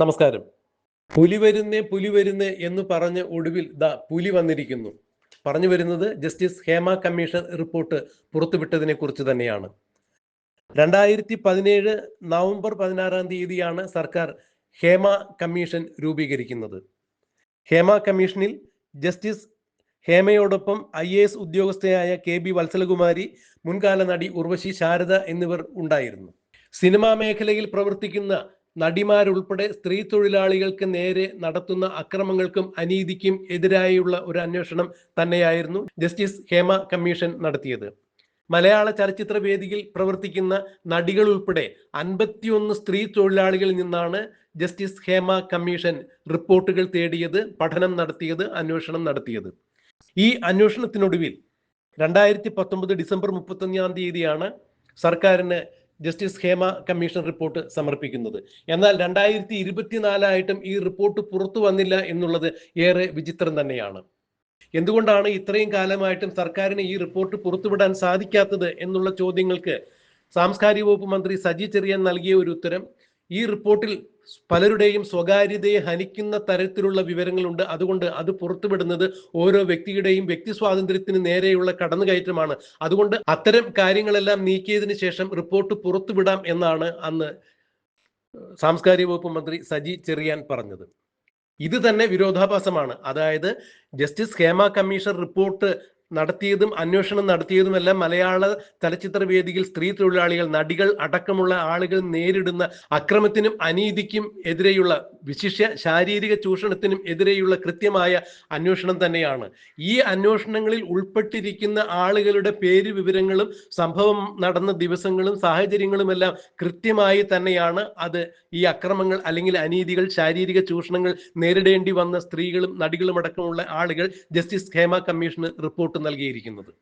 നമസ്കാരം. പുലി വരുന്നേ പുലി വരുന്നേ എന്ന് പറഞ്ഞ് ഒടുവിൽ ദാ പുലി വന്നിരിക്കുന്നു. പറഞ്ഞു വരുന്നത് ജസ്റ്റിസ് ഹേമ കമ്മീഷൻ റിപ്പോർട്ട് പുറത്തുവിട്ടതിനെ കുറിച്ച് തന്നെയാണ്. രണ്ടായിരത്തി പതിനേഴ് നവംബർ പതിനാറാം തീയതിയാണ് സർക്കാർ ഹേമ കമ്മീഷൻ രൂപീകരിക്കുന്നത്. ഹേമ കമ്മീഷനിൽ ജസ്റ്റിസ് ഹേമയോടൊപ്പം ഐ എ എസ് ഉദ്യോഗസ്ഥയായ കെ ബി വത്സലകുമാരി മുൻകാല നടി ഉർവശി ശാരദ എന്നിവർ ഉണ്ടായിരുന്നു. സിനിമാ മേഖലയിൽ പ്രവർത്തിക്കുന്ന നടിമാരുൾപ്പെടെ സ്ത്രീ തൊഴിലാളികൾക്ക് നേരെ നടത്തുന്ന അക്രമങ്ങൾക്കും അനീതിക്കും എതിരായുള്ള ഒരു അന്വേഷണം തന്നെയായിരുന്നു ജസ്റ്റിസ് ഹേമ കമ്മീഷൻ നടത്തിയത്. മലയാള ചലച്ചിത്ര വേദിയിൽ പ്രവർത്തിക്കുന്ന നടികൾ ഉൾപ്പെടെ അൻപത്തിയൊന്ന് സ്ത്രീ തൊഴിലാളികളിൽ നിന്നാണ് ജസ്റ്റിസ് ഹേമ കമ്മീഷൻ റിപ്പോർട്ടുകൾ തേടിയത് പഠനം നടത്തിയത് അന്വേഷണം നടത്തിയത്. ഈ അന്വേഷണത്തിനൊടുവിൽ രണ്ടായിരത്തി പത്തൊമ്പത് ഡിസംബർ മുപ്പത്തൊന്നാം തീയതിയാണ് സർക്കാരിന് ജസ്റ്റിസ് ഹേമ കമ്മീഷൻ റിപ്പോർട്ട് സമർപ്പിക്കുന്നത്. എന്നാൽ രണ്ടായിരത്തി ഇരുപത്തിനാലായിട്ടും ഈ റിപ്പോർട്ട് പുറത്തു വന്നില്ല എന്നുള്ളത് ഏറെ വിചിത്രം തന്നെയാണ്. എന്തുകൊണ്ടാണ് ഇത്രയും കാലമായിട്ടും സർക്കാരിന് ഈ റിപ്പോർട്ട് പുറത്തുവിടാൻ സാധിക്കാത്തത് എന്നുള്ള ചോദ്യങ്ങൾക്ക് സാംസ്കാരിക വകുപ്പ് മന്ത്രി സജി ചെറിയാൻ നൽകിയ ഒരു ഉത്തരം ഈ റിപ്പോർട്ടിൽ പലരുടെയും സ്വകാര്യതയെ ഹനിക്കുന്ന തരത്തിലുള്ള വിവരങ്ങളുണ്ട്. അതുകൊണ്ട് അത് പുറത്തുവിടുന്നത് ഓരോ വ്യക്തിയുടെയും വ്യക്തി സ്വാതന്ത്ര്യത്തിന് നേരെയുള്ള കടന്നുകയറ്റമാണ്. അതുകൊണ്ട് അത്തരം കാര്യങ്ങളെല്ലാം നീക്കിയതിനു ശേഷം റിപ്പോർട്ട് പുറത്തുവിടാം എന്നാണ് അന്ന് സാംസ്കാരിക വകുപ്പ് മന്ത്രി സജി ചെറിയാൻ പറഞ്ഞത്. ഇത് തന്നെ വിരോധാഭാസമാണ്. അതായത് ജസ്റ്റിസ് ഹേമ കമ്മീഷൻ റിപ്പോർട്ട് നടത്തിയതും അന്വേഷണം നടത്തിയതുമെല്ലാം മലയാള ചലച്ചിത്ര വേദിയിൽ സ്ത്രീ തൊഴിലാളികൾ നടികൾ അടക്കമുള്ള ആളുകൾ നേരിടുന്ന അക്രമത്തിനും അനീതിക്കും എതിരെയുള്ള വിശിഷ്യ ശാരീരിക ചൂഷണത്തിനും എതിരെയുള്ള കൃത്യമായ അന്വേഷണം തന്നെയാണ്. ഈ അന്വേഷണങ്ങളിൽ ഉൾപ്പെട്ടിരിക്കുന്ന ആളുകളുടെ പേര് വിവരങ്ങളും സംഭവം നടന്ന ദിവസങ്ങളും സാഹചര്യങ്ങളുമെല്ലാം കൃത്യമായി തന്നെയാണ് അത് ഈ അക്രമങ്ങൾ അല്ലെങ്കിൽ അനീതികൾ ശാരീരിക ചൂഷണങ്ങൾ നേരിടേണ്ടി വന്ന സ്ത്രീകളും നടികളും അടക്കമുള്ള ആളുകൾ ജസ്റ്റിസ് ഹേമ കമ്മീഷന് റിപ്പോർട്ട് നൽകിയിരിക്കുന്നത്.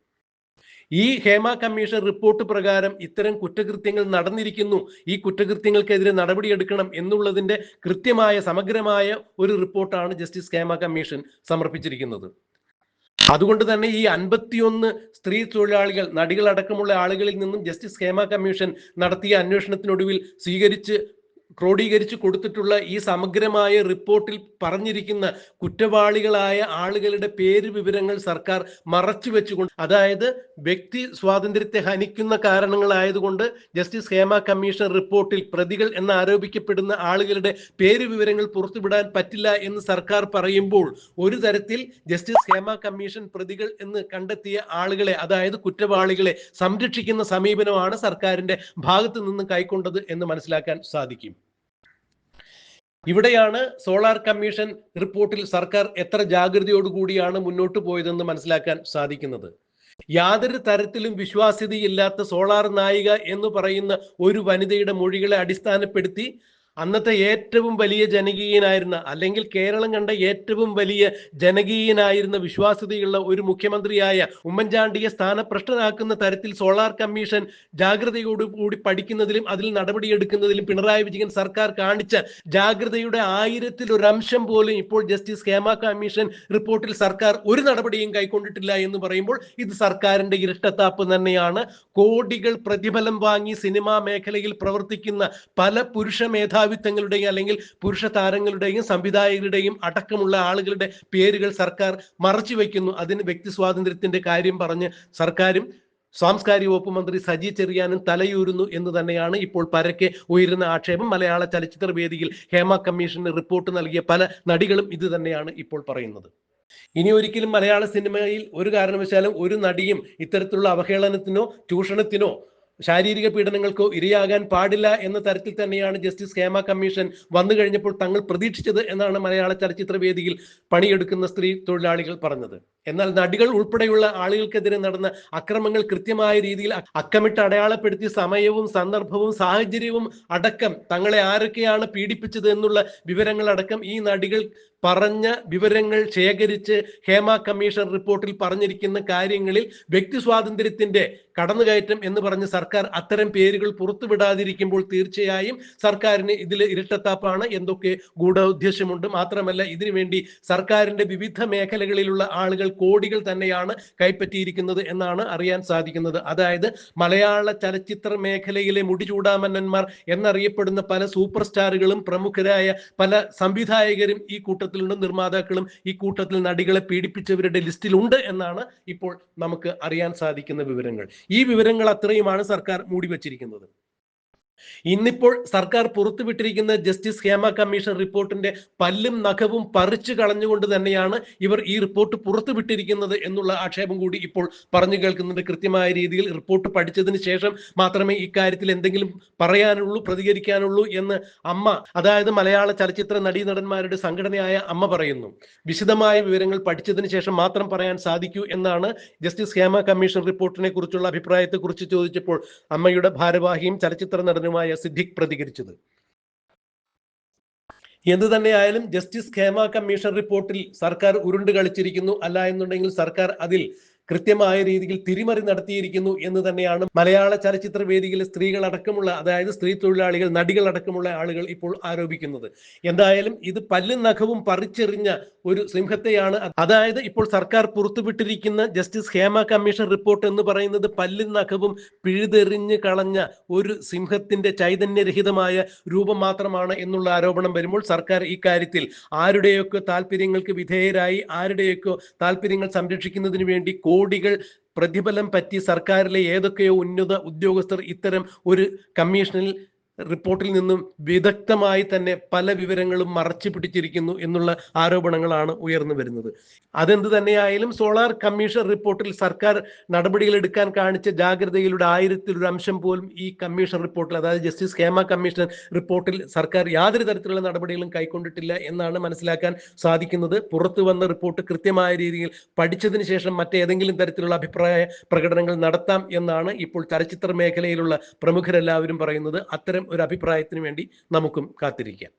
ഈ ഹേമ കമ്മീഷൻ റിപ്പോർട്ട് പ്രകാരം ഇത്തരം കുറ്റകൃത്യങ്ങൾ നടന്നിരിക്കുന്നു. ഈ കുറ്റകൃത്യങ്ങൾക്കെതിരെ നടപടിയെടുക്കണം എന്നുള്ളതിന്റെ കൃത്യമായ സമഗ്രമായ ഒരു റിപ്പോർട്ടാണ് ജസ്റ്റിസ് ഹേമ കമ്മീഷൻ സമർപ്പിച്ചിരിക്കുന്നത്. അതുകൊണ്ട് തന്നെ ഈ അൻപത്തിയൊന്ന് സ്ത്രീ തൊഴിലാളികൾ നടികളടക്കമുള്ള ആളുകളിൽ നിന്നും ജസ്റ്റിസ് ഹേമ കമ്മീഷൻ നടത്തിയ അന്വേഷണത്തിനൊടുവിൽ സ്വീകരിച്ച് ക്രോഡീകരിച്ച് കൊടുത്തിട്ടുള്ള ഈ സമഗ്രമായ റിപ്പോർട്ടിൽ പറഞ്ഞിരിക്കുന്ന കുറ്റവാളികളായ ആളുകളുടെ പേര് വിവരങ്ങൾ സർക്കാർ മറച്ചു വെച്ചുകൊണ്ട് അതായത് വ്യക്തി സ്വാതന്ത്ര്യത്തെ ഹനിക്കുന്ന കാരണങ്ങളായതുകൊണ്ട് ജസ്റ്റിസ് ഹേമ കമ്മീഷൻ റിപ്പോർട്ടിൽ പ്രതികൾ എന്ന് ആരോപിക്കപ്പെടുന്ന ആളുകളുടെ പേര് വിവരങ്ങൾ പുറത്തുവിടാൻ പറ്റില്ല എന്ന് സർക്കാർ പറയുമ്പോൾ ഒരു തരത്തിൽ ജസ്റ്റിസ് ഹേമ കമ്മീഷൻ പ്രതികൾ എന്ന് കണ്ടെത്തിയ ആളുകളെ അതായത് കുറ്റവാളികളെ സംരക്ഷിക്കുന്ന സമീപനമാണ് സർക്കാരിന്റെ ഭാഗത്തു നിന്ന് കൈക്കൊണ്ടത് എന്ന് മനസ്സിലാക്കാൻ സാധിക്കും. ഇവിടെയാണ് സോളാർ കമ്മീഷൻ റിപ്പോർട്ടിൽ സർക്കാർ എത്ര ജാഗ്രതയോടുകൂടിയാണ് മുന്നോട്ട് പോയതെന്ന് മനസ്സിലാക്കാൻ സാധിക്കുന്നത്. യാതൊരു തരത്തിലും വിശ്വാസ്യതയില്ലാത്ത സോളാർ നായിക എന്ന് പറയുന്ന ഒരു വനിതയുടെ മൊഴികളെ അടിസ്ഥാനപ്പെടുത്തി അന്നത്തെ ഏറ്റവും വലിയ ജനകീയനായിരുന്ന അല്ലെങ്കിൽ കേരളം കണ്ട ഏറ്റവും വലിയ ജനകീയനായിരുന്ന വിശ്വാസ്യതയുള്ള ഒരു മുഖ്യമന്ത്രിയായ ഉമ്മൻചാണ്ടിയെ സ്ഥാനഭ്രഷ്ടനാക്കുന്ന തരത്തിൽ സോളാർ കമ്മീഷൻ ജാഗ്രതയോടുകൂടി പഠിക്കുന്നതിലും അതിൽ നടപടിയെടുക്കുന്നതിലും പിണറായി വിജയൻ സർക്കാർ കാണിച്ച ജാഗ്രതയുടെ ആയിരത്തിൽ ഒരു അംശം പോലും ഇപ്പോൾ ജസ്റ്റിസ് ഹേമ കമ്മീഷൻ റിപ്പോർട്ടിൽ സർക്കാർ ഒരു നടപടിയും കൈക്കൊണ്ടിട്ടില്ല എന്ന് പറയുമ്പോൾ ഇത് സർക്കാരിന്റെ ഇരട്ടത്താപ്പ് തന്നെയാണ്. കോടികൾ പ്രതിഫലം വാങ്ങി സിനിമാ മേഖലയിൽ പ്രവർത്തിക്കുന്ന പല പുരുഷ മേധാവിത്വങ്ങളുടെയും അല്ലെങ്കിൽ പുരുഷ താരങ്ങളുടെയും സംവിധായകരുടെയും അടക്കമുള്ള ആളുകളുടെ പേരുകൾ സർക്കാർ മറച്ചു വയ്ക്കുന്നു അതിന് വ്യക്തി സ്വാതന്ത്ര്യത്തിന്റെ കാര്യം പറഞ്ഞ് സർക്കാരും സാംസ്കാരിക വകുപ്പ് മന്ത്രി സജി ചെറിയാനും തലയൂരുന്നു എന്ന് തന്നെയാണ് ഇപ്പോൾ പരക്കെ ഉയരുന്ന ആക്ഷേപം. മലയാള ചലച്ചിത്ര വേദിയിൽ ഹേമ കമ്മീഷന് റിപ്പോർട്ട് നൽകിയ പല നടികളും ഇത് തന്നെയാണ് ഇപ്പോൾ പറയുന്നത്. ഇനി ഒരിക്കലും മലയാള സിനിമയിൽ ഒരു കാരണവശാലും ഒരു നടിയും ഇത്തരത്തിലുള്ള അവഹേളനത്തിനോ ചൂഷണത്തിനോ ശാരീരിക പീഡനങ്ങൾക്കോ ഇരയാകാൻ പാടില്ല എന്ന തരത്തിൽ തന്നെയാണ് ജസ്റ്റിസ് ഹേമ കമ്മീഷൻ വന്നു കഴിഞ്ഞപ്പോൾ തങ്ങൾ പ്രതീക്ഷിച്ചത് എന്നാണ് മലയാള ചലച്ചിത്ര വേദിയിൽ പണിയെടുക്കുന്ന സ്ത്രീ തൊഴിലാളികൾ പറഞ്ഞത്. എന്നാൽ നടികൾ ഉൾപ്പെടെയുള്ള ആളുകൾക്കെതിരെ നടന്ന അക്രമങ്ങൾ കൃത്യമായ രീതിയിൽ അക്കമിട്ട് അടയാളപ്പെടുത്തി സമയവും സന്ദർഭവും സാഹചര്യവും അടക്കം തങ്ങളെ ആരൊക്കെയാണ് പീഡിപ്പിച്ചത് എന്നുള്ള വിവരങ്ങൾ അടക്കം ഈ നടികൾ പറഞ്ഞ വിവരങ്ങൾ ശേഖരിച്ച് ഹേമ കമ്മീഷൻ റിപ്പോർട്ടിൽ പറഞ്ഞിരിക്കുന്ന കാര്യങ്ങളിൽ വ്യക്തി സ്വാതന്ത്ര്യത്തിന്റെ കടന്നുകയറ്റം എന്ന് പറഞ്ഞ് സർക്കാർ അത്തരം പേരുകൾ പുറത്തുവിടാതിരിക്കുമ്പോൾ തീർച്ചയായും സർക്കാരിന് ഇതിൽ ഇരട്ടത്താപ്പാണ് എന്തൊക്കെ ഗൂഢോദ്ദേശമുണ്ട്. മാത്രമല്ല ഇതിനുവേണ്ടി സർക്കാരിന്റെ വിവിധ മേഖലകളിലുള്ള ആളുകൾ കോടികൾ തന്നെയാണ് കൈപ്പറ്റിയിരിക്കുന്നത് എന്നാണ് അറിയാൻ സാധിക്കുന്നത്. അതായത് മലയാള ചലച്ചിത്ര മേഖലയിലെ മുടിചൂടാമന്നന്മാർ എന്നറിയപ്പെടുന്ന പല സൂപ്പർ സ്റ്റാറുകളും പ്രമുഖരായ പല സംവിധായകരും ഈ കൂട്ടത്തിലുണ്ട്. നിർമ്മാതാക്കളും ഈ കൂട്ടത്തിൽ നടികളെ പീഡിപ്പിച്ചവരുടെ ലിസ്റ്റിലുണ്ട് എന്നാണ് ഇപ്പോൾ നമുക്ക് അറിയാൻ സാധിക്കുന്ന വിവരങ്ങൾ. ഈ വിവരങ്ങൾ അത്രയുമാണ് സർക്കാർ മൂടിവച്ചിരിക്കുന്നത്. ഇന്നിപ്പോൾ സർക്കാർ പുറത്തുവിട്ടിരിക്കുന്ന ജസ്റ്റിസ് ഹേമ കമ്മീഷൻ റിപ്പോർട്ടിന്റെ പല്ലും നഖവും പറിച്ചു കളഞ്ഞുകൊണ്ട് തന്നെയാണ് ഇവർ ഈ റിപ്പോർട്ട് പുറത്തുവിട്ടിരിക്കുന്നത് എന്നുള്ള ആക്ഷേപം കൂടി ഇപ്പോൾ പറഞ്ഞു കേൾക്കുന്നുണ്ട്. കൃത്യമായ രീതിയിൽ റിപ്പോർട്ട് പഠിച്ചതിന് ശേഷം മാത്രമേ ഇക്കാര്യത്തിൽ എന്തെങ്കിലും പറയാനുള്ളൂ പ്രതികരിക്കാനുള്ളൂ എന്ന് അമ്മ അതായത് മലയാള ചലച്ചിത്ര നടീനടന്മാരുടെ സംഘടനയായ അമ്മ പറയുന്നു. വിശദമായ വിവരങ്ങൾ പഠിച്ചതിന് ശേഷം മാത്രം പറയാൻ സാധിക്കൂ എന്നാണ് ജസ്റ്റിസ് ഹേമ കമ്മീഷൻ റിപ്പോർട്ടിനെ കുറിച്ചുള്ള അഭിപ്രായത്തെ കുറിച്ച് ചോദിച്ചപ്പോൾ അമ്മയുടെ ഭാരവാഹിയും ചലച്ചിത്ര നടനുമായ സിദ്ദിഖ് പ്രതികരിച്ചത്. എന്തു തന്നെയായാലും ജസ്റ്റിസ് ഖേമ കമ്മീഷൻ റിപ്പോർട്ടിൽ സർക്കാർ ഉരുണ്ട് കളിച്ചിരിക്കുന്നു അല്ല എന്നുണ്ടെങ്കിൽ സർക്കാർ അതിൽ കൃത്യമായ രീതിയിൽ തിരിമറി നടത്തിയിരിക്കുന്നു എന്ന് തന്നെയാണ് മലയാള ചലച്ചിത്ര വേദിയിലെ സ്ത്രീകൾ അടക്കമുള്ള അതായത് സ്ത്രീ തൊഴിലാളികൾ നടികൾ അടക്കമുള്ള ആളുകൾ ഇപ്പോൾ ആരോപിക്കുന്നത്. എന്തായാലും ഇത് പല്ലും നഖവും പറിച്ചെറിഞ്ഞ ഒരു സിംഹത്തെയാണ് അതായത് ഇപ്പോൾ സർക്കാർ പുറത്തുവിട്ടിരിക്കുന്ന ജസ്റ്റിസ് ഹേമ കമ്മീഷൻ റിപ്പോർട്ട് എന്ന് പറയുന്നത് പല്ലും നഖവും പിഴുതെറിഞ്ഞ് കളഞ്ഞ ഒരു സിംഹത്തിന്റെ ചൈതന്യരഹിതമായ രൂപം മാത്രമാണ് എന്നുള്ള ആരോപണം വരുമ്പോൾ സർക്കാർ ഈ കാര്യത്തിൽ ആരുടെയൊക്കെ താല്പര്യങ്ങൾക്ക് വിധേയരായി ആരുടെയൊക്കെ താല്പര്യങ്ങൾ സംരക്ഷിക്കുന്നതിന് വേണ്ടി കോടികൾ പ്രതിഫലം പറ്റി സർക്കാരിലെ ഏതൊക്കെയോ ഉന്നത ഉദ്യോഗസ്ഥർ ഇത്തരം ഒരു കമ്മീഷനിൽ റിപ്പോർട്ടിൽ നിന്നും വിദഗ്ധമായി തന്നെ പല വിവരങ്ങളും മറച്ചു പിടിച്ചിരിക്കുന്നു എന്നുള്ള ആരോപണങ്ങളാണ് ഉയർന്നു വരുന്നത്. അതെന്ത് തന്നെയായാലും സോളാർ കമ്മീഷൻ റിപ്പോർട്ടിൽ സർക്കാർ നടപടികൾ എടുക്കാൻ കാണിച്ച ജാഗ്രതയിലൂടെ ആയിരത്തിലൊരു അംശം പോലും ഈ കമ്മീഷൻ റിപ്പോർട്ടിൽ അതായത് ജസ്റ്റിസ് ഹേമ കമ്മീഷൻ റിപ്പോർട്ടിൽ സർക്കാർ യാതൊരു തരത്തിലുള്ള നടപടികളും കൈക്കൊണ്ടിട്ടില്ല എന്നാണ് മനസ്സിലാക്കാൻ സാധിക്കുന്നത്. പുറത്തു വന്ന റിപ്പോർട്ട് കൃത്യമായ രീതിയിൽ പഠിച്ചതിന് ശേഷം മറ്റേതെങ്കിലും തരത്തിലുള്ള അഭിപ്രായ പ്രകടനങ്ങൾ നടത്താം എന്നാണ് ഇപ്പോൾ ചലച്ചിത്ര മേഖലയിലുള്ള പ്രമുഖരെല്ലാവരും പറയുന്നത്. അത്തരം ഒരു അഭിപ്രായത്തിന് വേണ്ടി നമുക്കും കാത്തിരിക്കാം.